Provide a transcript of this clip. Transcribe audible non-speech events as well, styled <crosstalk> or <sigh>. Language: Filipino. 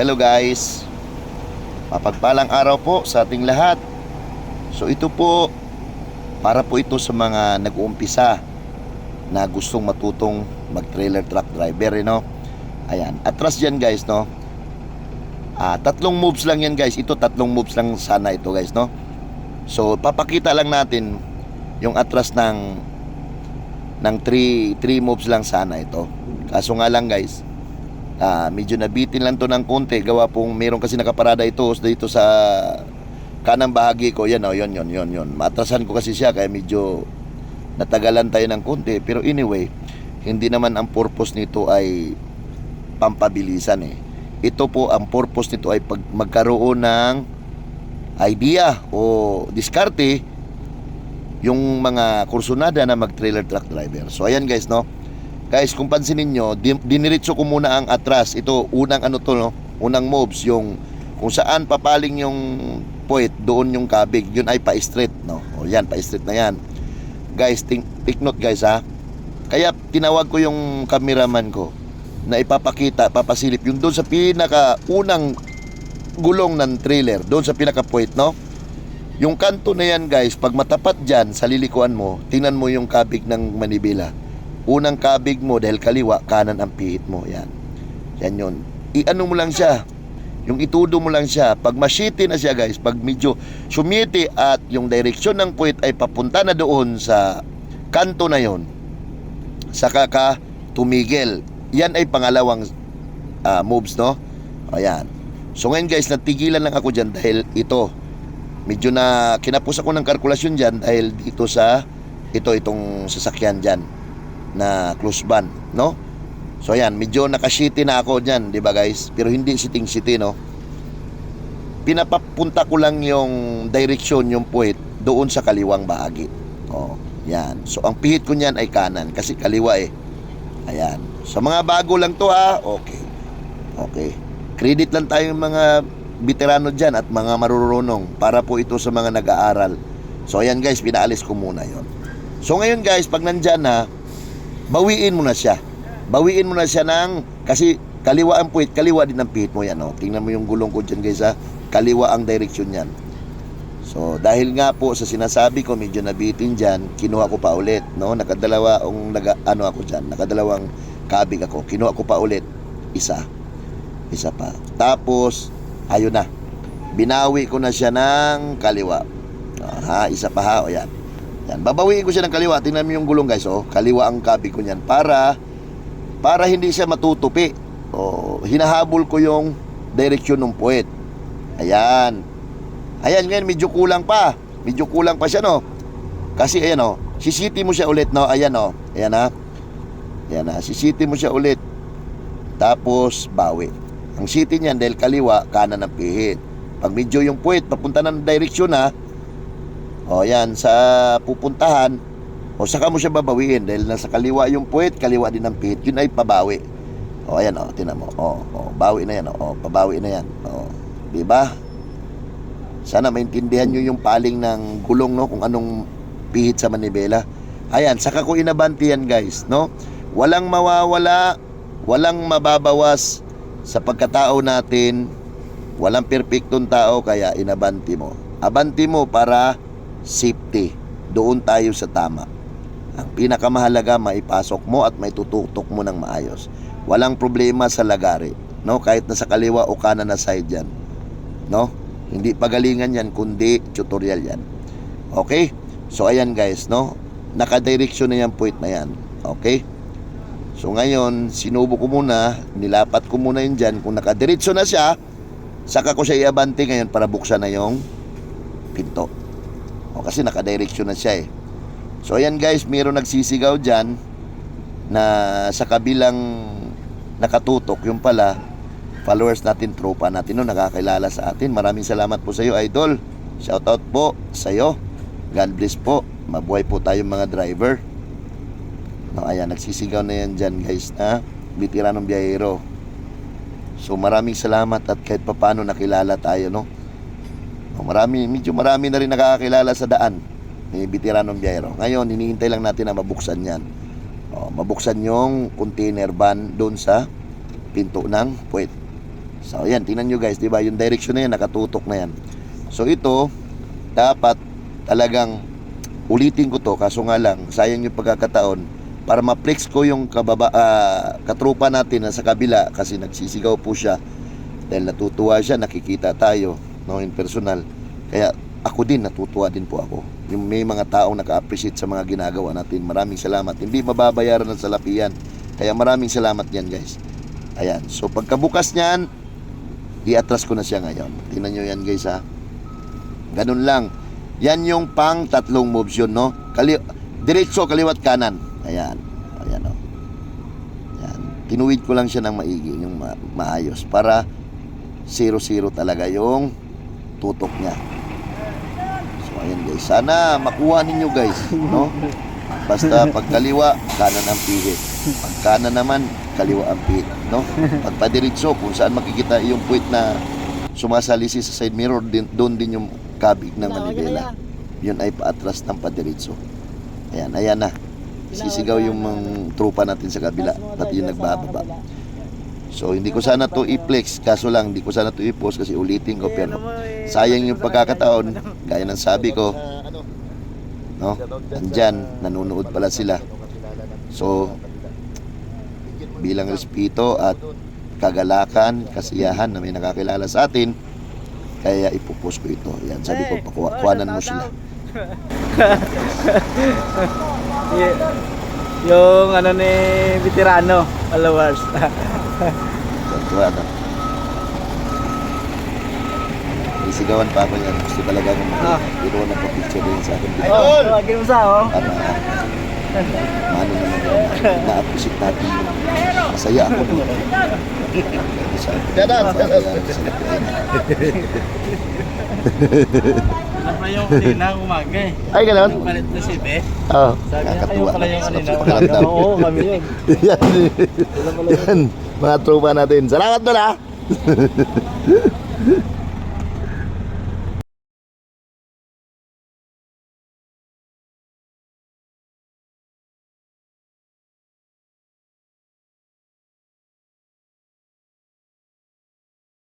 Hello guys. Mapagpalang araw po sa ating lahat. So ito po para po ito sa mga nag-uumpisa na gustong matutong mag-trailer truck driver, you know. Ayan. Atras diyan guys, no. Ah, tatlong moves lang yan guys. Ito tatlong moves lang sana ito guys, no. So papakita lang natin yung atras ng ng 3 3 moves lang sana ito. Kaso nga lang guys, Ah, medyo nabitin lang to ng konti. Gawa pong meron kasi nakaparada ito dito sa kanang bahagi ko. Yan oh yon yon yon yon matrasan ko kasi siya kaya medyo natagalan tayo ng konti. Pero anyway hindi naman ang purpose nito ay pampabilisan eh. Ito po ang purpose nito ay pag magkaroon ng idea o diskarte yung mga kursunada na mag trailer truck driver. So ayan guys no Guys, kung pansinin nyo, din- diniritso ko muna ang atras. Ito, unang ano to, no? Unang moves, yung kung saan papaling yung puwet, doon yung kabig. Yun ay pa-straight, no? O yan, pa-straight na yan. Guys, think, take note guys, ha? Kaya tinawag ko yung cameraman ko na ipapakita, papasilip yung doon sa pinaka unang gulong ng trailer, doon sa pinaka puwet, no? Yung kanto na yan guys, pag matapat dyan sa lilikuan mo, tingnan mo yung kabig ng manibela unang kabig mo dahil kaliwa, kanan ang pihit mo. Yan. Yan yun. I-ano mo lang siya. Yung itudo mo lang siya. Pag masyiti na siya guys, pag medyo sumiti at yung direksyon ng puwit ay papunta na doon sa kanto na yon saka ka tumigil. Yan ay pangalawang ah, moves, no? Ayan. So ngayon guys, natigilan lang ako dyan dahil ito. Medyo na kinapos ako ng kalkulasyon dyan dahil dito sa ito itong sasakyan dyan na close ban, no? So ayan, medyo nakashiti na ako diyan, 'di ba guys? Pero hindi siting city, no? Pinapapunta ko lang yung direction yung puwit doon sa kaliwang bahagi. Oh, yan. So ang pihit ko niyan ay kanan kasi kaliwa eh. Ayan. Sa mga bago lang to ha, okay. Okay. Credit lang tayong mga veterano dyan at mga marurunong para po ito sa mga nag-aaral. So ayan guys, pinaalis ko muna yon. So ngayon guys, pag nandyan na, bawiin mo na siya. Bawiin mo na siya ng, kasi kaliwa ang puwit, kaliwa din ang pihit mo yan. Oh. Tingnan mo yung gulong ko dyan guys ha. Kaliwa ang direction yan. So dahil nga po sa sinasabi ko, medyo nabitin dyan, kinuha ko pa ulit. No? Nakadalawa, ang naga, ano ako dyan, nakadalawang kabig ako. Kinuha ko pa ulit, isa. Isa pa. Tapos, ayun na. Binawi ko na siya ng kaliwa. Ha, isa pa ha, o yan. Yan, babawiin ko siya ng kaliwa. Tingnan mo yung gulong guys, oh. Kaliwa ang kabig ko niyan para para hindi siya matutupi. O hinahabol ko yung direksyon ng puwet. Ayan. Ayan, ngayon medyo kulang pa. Medyo kulang pa siya, no. Kasi ayan, oh. Sisiti mo siya ulit, no. Ayan, oh. Ayan, ha. Ayan, ha. Sisiti mo siya ulit. Tapos, bawi. Ang city niyan, dahil kaliwa, kanan ang pihit. Pag medyo yung puwet, papunta ng direksyon, ha. O yan, sa pupuntahan, o saka mo siya babawiin dahil nasa kaliwa yung puwet, kaliwa din ang pihit, yun ay pabawi. O ayan o, tinan mo. O, o, bawi na yan o, o pabawi na yan. O, di ba? Sana maintindihan nyo yung paling ng gulong no kung anong pihit sa manibela. Ayan, saka ko inabanti yan guys, no? Walang mawawala, walang mababawas sa pagkatao natin. Walang perpektong tao kaya inabanti mo. Abanti mo para safety. Doon tayo sa tama. Ang pinakamahalaga, maipasok mo at maitututok mo ng maayos. Walang problema sa lagari. No? Kahit nasa kaliwa o kanan na side yan. No? Hindi pagalingan yan, kundi tutorial yan. Okay? So, ayan guys, no? Nakadireksyon na yan, point na yan. Okay? So, ngayon, sinubo ko muna, nilapat ko muna yun dyan. Kung nakadiretso na siya, saka ko siya iabante ngayon para buksan na yung pinto. O kasi nakadireksyon na siya eh. So ayan guys, mayroon nagsisigaw dyan na sa kabilang nakatutok, yung pala, followers natin, tropa natin no, nakakilala sa atin. Maraming salamat po sa iyo, idol. Shoutout po sa iyo. God bless po. Mabuhay po tayong mga driver. No, ayan, nagsisigaw na yan dyan guys na bitiranong biyahero. So maraming salamat at kahit papano nakilala tayo no. O, marami, medyo marami na rin nakakakilala sa daan ni Bitiranong Biyahero. Ngayon, hinihintay lang natin na mabuksan yan. O, mabuksan yung container van doon sa pinto ng puwet. So, ayan, tingnan nyo guys, di ba? Yung direction na yan, nakatutok na yan. So, ito, dapat talagang ulitin ko to, kaso nga lang, sayang yung pagkakataon, para ma-flex ko yung kababa, ah, katrupa natin na sa kabila, kasi nagsisigaw po siya, dahil natutuwa siya, nakikita tayo, no, in personal. Kaya, ako din, natutuwa din po ako. Yung may mga taong naka-appreciate sa mga ginagawa natin. Maraming salamat. Hindi mababayaran ng salapian. Kaya maraming salamat yan, guys. Ayan. So, pagkabukas niyan, i-atras ko na siya ngayon. Tingnan nyo yan, guys, ha. Ganun lang. Yan yung pang tatlong moves yun, no? Kali diretso, kaliwat, kanan. Ayan. Ayan, oh. Ayan. Tinuwid ko lang siya ng maigi, yung ma- maayos. Para 0-0 talaga yung tutok niya. So, ayan guys. Sana makuha ninyo guys, no? Basta <laughs> pag kaliwa, kanan ang pihit. Pag kanan naman, kaliwa ang pihit, no? Pag padiritso, kung saan makikita yung puwit na sumasalisi sa side mirror, din, doon din yung kabig ng manibela. Yun ay paatras ng padiritso. Ayan, ayan na. Sisigaw yung mga trupa natin sa kabila, pati yung nagbababa. So, hindi ko sana to i-flex, kaso lang, hindi ko sana to i-post kasi ulitin ko, pero sayang yung pagkakataon, gaya ng sabi ko, no? Nandyan, nanonood pala sila. So, bilang respeto at kagalakan, kasiyahan na may nakakilala sa atin, kaya ipopost ko ito. Yan, sabi ko, pakuha, kuhanan mo sila. <laughs> Yung ano ni veterano, followers. <laughs> Kuha na. Isigawan pa ako yan. Gusto talaga akong Ah. Pero na picture din sa akin. oh, tawagin mo sa oh. Para maano naman yan. Na-appreciate natin masaya ako. No? Sa Dadan, dadan. Ano pa yung kanina umaga eh. Ay, ganun? Yung palit na si Be. Oo. Sabi niya kayo Nakakatuwa pala na. yung Sarap kanina sa umaga. pakiramdam. Oo, kami yun. <laughs> yan. yan. Mga tropa natin. Salamat doon ah. <laughs>